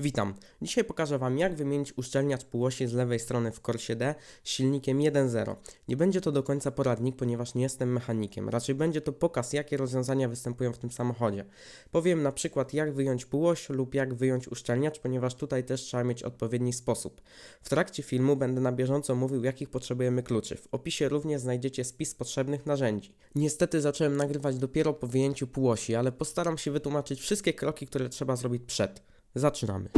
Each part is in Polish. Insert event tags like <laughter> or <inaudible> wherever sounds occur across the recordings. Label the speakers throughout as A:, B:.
A: Witam. Dzisiaj pokażę Wam jak wymienić uszczelniacz półosi z lewej strony w Corsie D silnikiem 1.0. Nie będzie to do końca poradnik, ponieważ nie jestem mechanikiem. Raczej będzie to pokaz jakie rozwiązania występują w tym samochodzie. Powiem na przykład jak wyjąć półoś lub jak wyjąć uszczelniacz, ponieważ tutaj też trzeba mieć odpowiedni sposób. W trakcie filmu będę na bieżąco mówił jakich potrzebujemy kluczy. W opisie również znajdziecie spis potrzebnych narzędzi. Niestety zacząłem nagrywać dopiero po wyjęciu półosi, ale postaram się wytłumaczyć wszystkie kroki, które trzeba zrobić przed. Zaczynamy.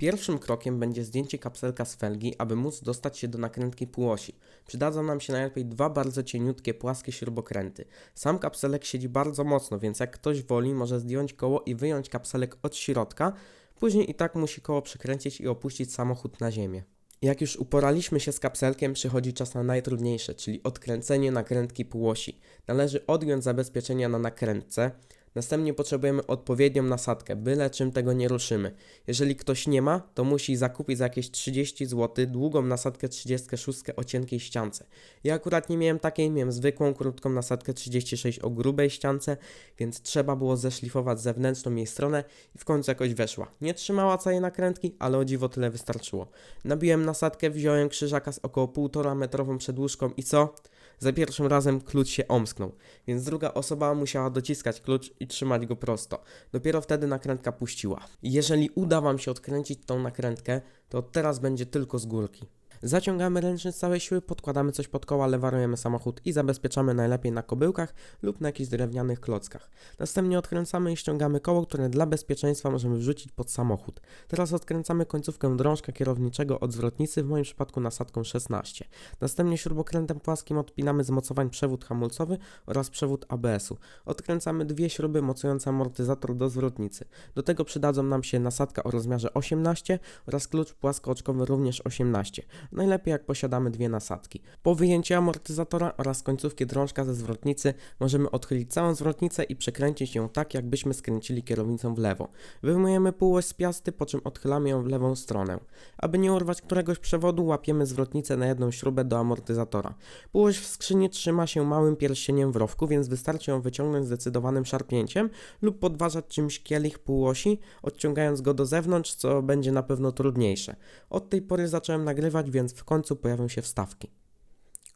A: Pierwszym krokiem będzie zdjęcie kapselka z felgi, aby móc dostać się do nakrętki półosi. Przydadzą nam się najlepiej dwa bardzo cieniutkie, płaskie śrubokręty. Sam kapselek siedzi bardzo mocno, więc jak ktoś woli, może zdjąć koło i wyjąć kapselek od środka, później i tak musi koło przekręcić i opuścić samochód na ziemię. Jak już uporaliśmy się z kapselkiem, przychodzi czas na najtrudniejsze, czyli odkręcenie nakrętki półosi. Należy odjąć zabezpieczenia na nakrętce, Następnie potrzebujemy odpowiednią nasadkę, byle czym tego nie ruszymy. Jeżeli ktoś nie ma, to musi zakupić za jakieś 30 zł długą nasadkę 36 o cienkiej ściance. Ja akurat nie miałem takiej, miałem zwykłą, krótką nasadkę 36 o grubej ściance, więc trzeba było zeszlifować zewnętrzną jej stronę i w końcu jakoś weszła. Nie trzymała całej nakrętki, ale o dziwo tyle wystarczyło. Nabiłem nasadkę, wziąłem krzyżaka z około 1,5 metrową przedłużką i co? Za pierwszym razem klucz się omsknął, więc druga osoba musiała dociskać klucz i trzymać go prosto. Dopiero wtedy nakrętka puściła. Jeżeli uda Wam się odkręcić tą nakrętkę, to teraz będzie tylko z górki. Zaciągamy ręczny z całej siły, podkładamy coś pod koła, lewarujemy samochód i zabezpieczamy najlepiej na kobyłkach lub na jakichś drewnianych klockach. Następnie odkręcamy i ściągamy koło, które dla bezpieczeństwa możemy wrzucić pod samochód. Teraz odkręcamy końcówkę drążka kierowniczego od zwrotnicy, w moim przypadku nasadką 16. Następnie śrubokrętem płaskim odpinamy z mocowań przewód hamulcowy oraz przewód ABS-u. Odkręcamy dwie śruby mocujące amortyzator do zwrotnicy. Do tego przydadzą nam się nasadka o rozmiarze 18 oraz klucz płaskooczkowy również 18. Najlepiej jak posiadamy dwie nasadki. Po wyjęciu amortyzatora oraz końcówki drążka ze zwrotnicy możemy odchylić całą zwrotnicę i przekręcić ją tak, jakbyśmy skręcili kierownicą w lewo. Wyjmujemy półoś z piasty, po czym odchylamy ją w lewą stronę. Aby nie urwać któregoś przewodu, łapiemy zwrotnicę na jedną śrubę do amortyzatora. Półoś w skrzyni trzyma się małym pierścieniem w rowku, więc wystarczy ją wyciągnąć zdecydowanym szarpnięciem lub podważać czymś kielich półosi, odciągając go do zewnątrz, co będzie na pewno trudniejsze. Od tej pory zacząłem nagrywać, więc w końcu pojawią się wstawki.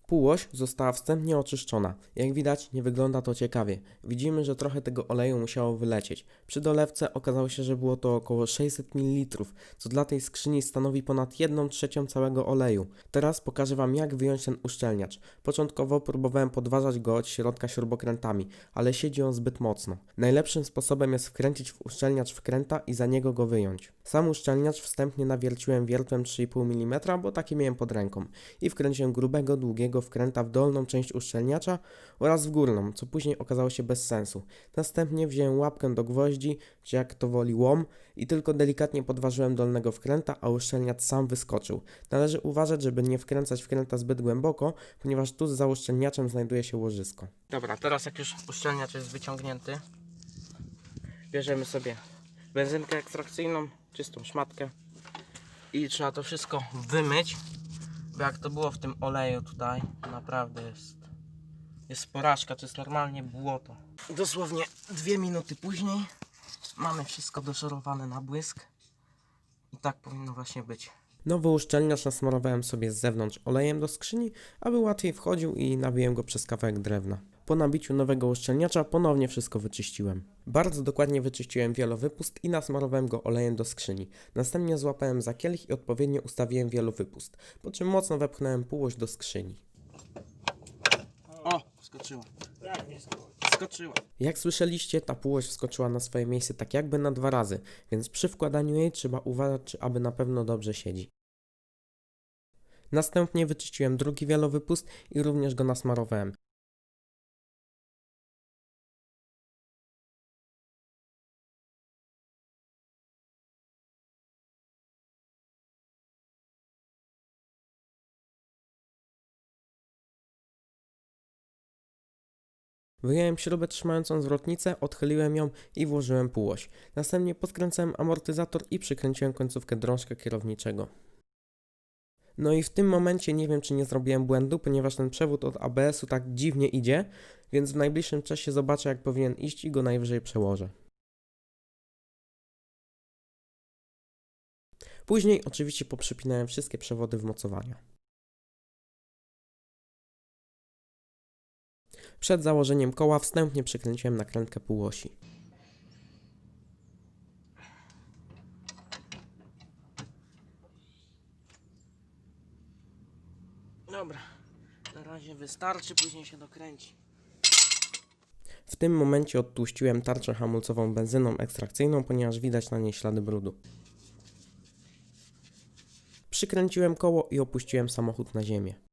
A: Półoś została wstępnie oczyszczona. Jak widać, nie wygląda to ciekawie. Widzimy, że trochę tego oleju musiało wylecieć. Przy dolewce okazało się, że było to około 600 ml, co dla tej skrzyni stanowi ponad 1 trzecią całego oleju. Teraz pokażę Wam, jak wyjąć ten uszczelniacz. Początkowo próbowałem podważać go od środka śrubokrętami, ale siedzi on zbyt mocno. Najlepszym sposobem jest wkręcić w uszczelniacz wkręta i za niego go wyjąć. Sam uszczelniacz wstępnie nawierciłem wiertłem 3,5 mm, bo taki miałem pod ręką i wkręciłem grubego, długiego wkręta w dolną część uszczelniacza oraz w górną, co później okazało się bez sensu. Następnie wziąłem łapkę do gwoździ, czy jak to woli łom i tylko delikatnie podważyłem dolnego wkręta, a uszczelniacz sam wyskoczył. Należy uważać, żeby nie wkręcać wkręta zbyt głęboko, ponieważ tu za uszczelniaczem znajduje się łożysko. Dobra, teraz jak już uszczelniacz jest wyciągnięty, bierzemy sobie benzynkę ekstrakcyjną, czystą szmatkę i trzeba to wszystko wymyć, bo jak to było w tym oleju tutaj, naprawdę jest jest porażka, to jest normalnie błoto. Dosłownie dwie minuty później mamy wszystko doszorowane na błysk i tak powinno właśnie być. Nowy uszczelniacz nasmarowałem sobie z zewnątrz olejem do skrzyni, aby łatwiej wchodził i nabiłem go przez kawałek drewna. Po nabiciu nowego uszczelniacza ponownie wszystko wyczyściłem. Bardzo dokładnie wyczyściłem wielowypust i nasmarowałem go olejem do skrzyni. Następnie złapałem za kielich i odpowiednio ustawiłem wielowypust, po czym mocno wepchnąłem półość do skrzyni. O, skoczyła. Skoczyła. Jak słyszeliście, ta półość wskoczyła na swoje miejsce tak jakby na dwa razy, więc przy wkładaniu jej trzeba uważać, czy aby na pewno dobrze siedzi. Następnie wyczyściłem drugi wielowypust i również go nasmarowałem. Wyjąłem śrubę trzymającą zwrotnicę, odchyliłem ją i włożyłem półoś. Następnie podkręcałem amortyzator i przykręciłem końcówkę drążka kierowniczego. No i w tym momencie nie wiem, czy nie zrobiłem błędu, ponieważ ten przewód od ABS-u tak dziwnie idzie, więc w najbliższym czasie zobaczę, jak powinien iść i go najwyżej przełożę. Później oczywiście poprzypinałem wszystkie przewody wmocowania. Przed założeniem koła wstępnie przykręciłem nakrętkę półosi.
B: Dobra, na razie wystarczy, później się dokręci.
A: W tym momencie odtłuściłem tarczę hamulcową benzyną ekstrakcyjną, ponieważ widać na niej ślady brudu. Przykręciłem koło i opuściłem samochód na ziemię.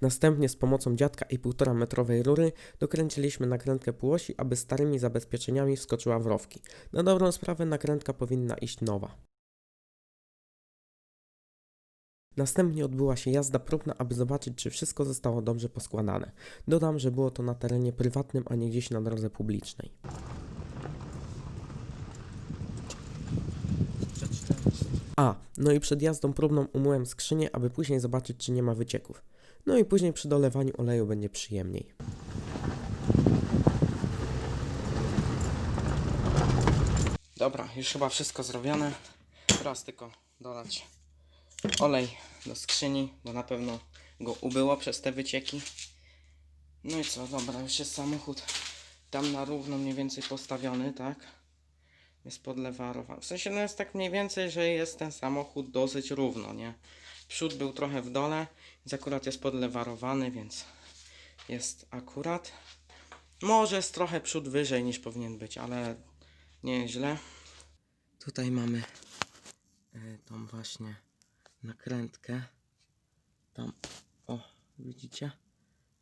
A: Następnie z pomocą dziadka i 1,5 metrowej rury dokręciliśmy nakrętkę półosi, aby starymi zabezpieczeniami wskoczyła w rowki. Na dobrą sprawę nakrętka powinna iść nowa. Następnie odbyła się jazda próbna, aby zobaczyć, czy wszystko zostało dobrze poskładane. Dodam, że było to na terenie prywatnym, a nie gdzieś na drodze publicznej. A, no i przed jazdą próbną umyłem skrzynię, aby później zobaczyć, czy nie ma wycieków. No i później przy dolewaniu oleju będzie przyjemniej.
B: Dobra, już chyba wszystko zrobione. Teraz tylko dolać olej do skrzyni, bo na pewno go ubyło przez te wycieki. No i co, dobra, już jest samochód tam na równo mniej więcej postawiony, tak? Jest podlewarowany. W sensie no jest tak mniej więcej, że jest ten samochód dosyć równo, nie? Przód był trochę w dole, więc akurat jest podlewarowany, więc jest akurat. Może jest trochę przód wyżej niż powinien być, ale nieźle. Tutaj mamy y, tą właśnie nakrętkę. Tam, o, widzicie?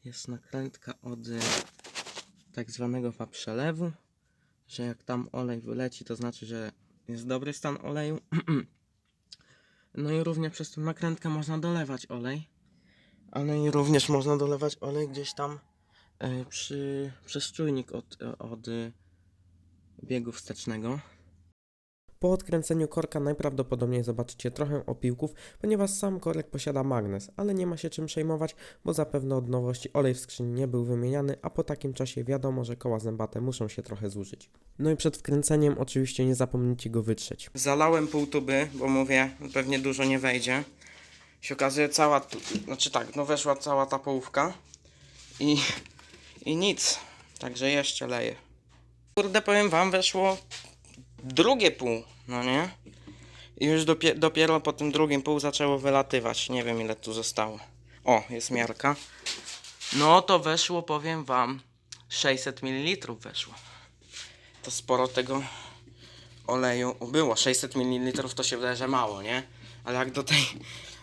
B: Jest nakrętka od y, tak zwanego przelewu, że jak tam olej wyleci, to znaczy, że jest dobry stan oleju. <clears throat> no i również przez tą nakrętkę można dolewać olej. Ale i również można dolewać olej gdzieś tam y, przy, przez czujnik od, od y, biegu wstecznego.
A: Po odkręceniu korka najprawdopodobniej zobaczycie trochę opiłków, ponieważ sam korek posiada magnes, ale nie ma się czym przejmować, bo zapewne od nowości olej w skrzyni nie był wymieniany, a po takim czasie wiadomo, że koła zębate muszą się trochę zużyć. No i przed wkręceniem oczywiście nie zapomnijcie go wytrzeć.
B: Zalałem pół tuby, bo mówię, pewnie dużo nie wejdzie. Się okazuje cała, tu- znaczy tak, no weszła cała ta połówka i, i nic. Także jeszcze leję. Kurde, powiem wam, weszło drugie pół, no nie? I już dopie, dopiero po tym drugim pół zaczęło wylatywać. Nie wiem ile tu zostało. O, jest miarka. No to weszło, powiem wam, 600 ml weszło. To sporo tego oleju ubyło. 600 ml to się wydaje, że mało, nie? Ale jak do tej,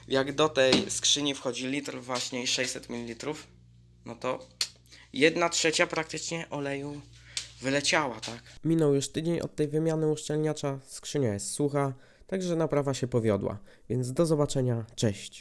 B: jak do tej skrzyni wchodzi litr właśnie i 600 ml, no to jedna trzecia praktycznie oleju wyleciała, tak?
A: Minął już tydzień od tej wymiany uszczelniacza, skrzynia jest sucha, także naprawa się powiodła, więc do zobaczenia, cześć.